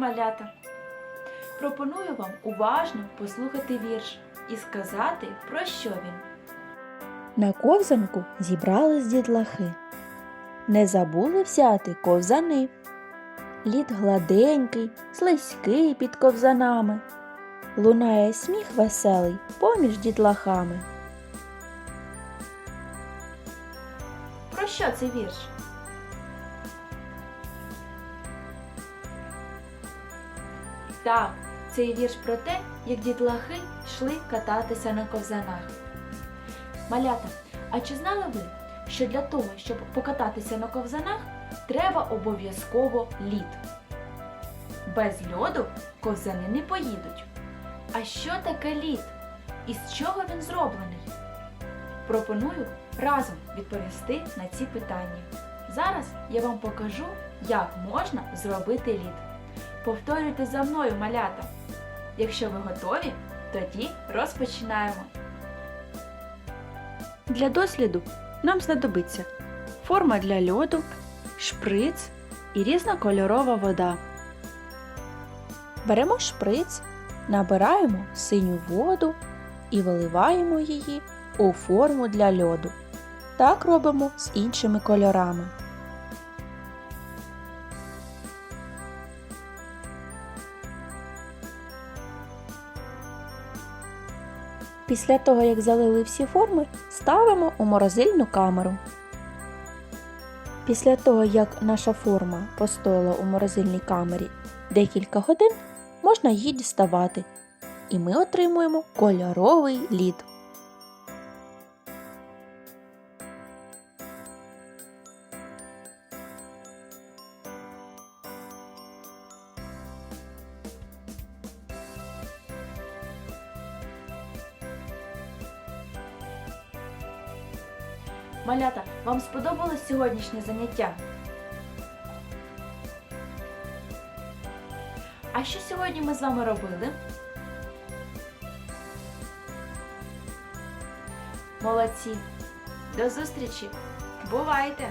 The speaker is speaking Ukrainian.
малята. Пропоную вам уважно послухати вірш і сказати, про що він. На ковзанку зібрались дітлахи. Не забули взяти ковзани. Лід гладенький, слизький під ковзанами. Лунає сміх веселий поміж дітлахами. Про що цей вірш? Так, цей вірш про те, як дітлахи йшли кататися на ковзанах. Малята, а чи знали ви, що для того, щоб покататися на ковзанах, треба обов'язково лід? Без льоду ковзани не поїдуть. А що таке лід? І з чого він зроблений? Пропоную разом відповісти на ці питання. Зараз я вам покажу, як можна зробити лід. Повторюйте за мною, малята. Якщо ви готові, тоді розпочинаємо. Для досліду нам знадобиться форма для льоду, шприц і різнокольорова вода. Беремо шприц, набираємо синю воду і виливаємо її у форму для льоду. Так робимо з іншими кольорами. Після того, як залили всі форми, ставимо у морозильну камеру. Після того, як наша форма постояла у морозильній камері декілька годин, можна її діставати. І ми отримуємо кольоровий лід. Малята, вам сподобалось сьогоднішнє заняття? А що сьогодні ми з вами робили? Молодці! До зустрічі! Бувайте!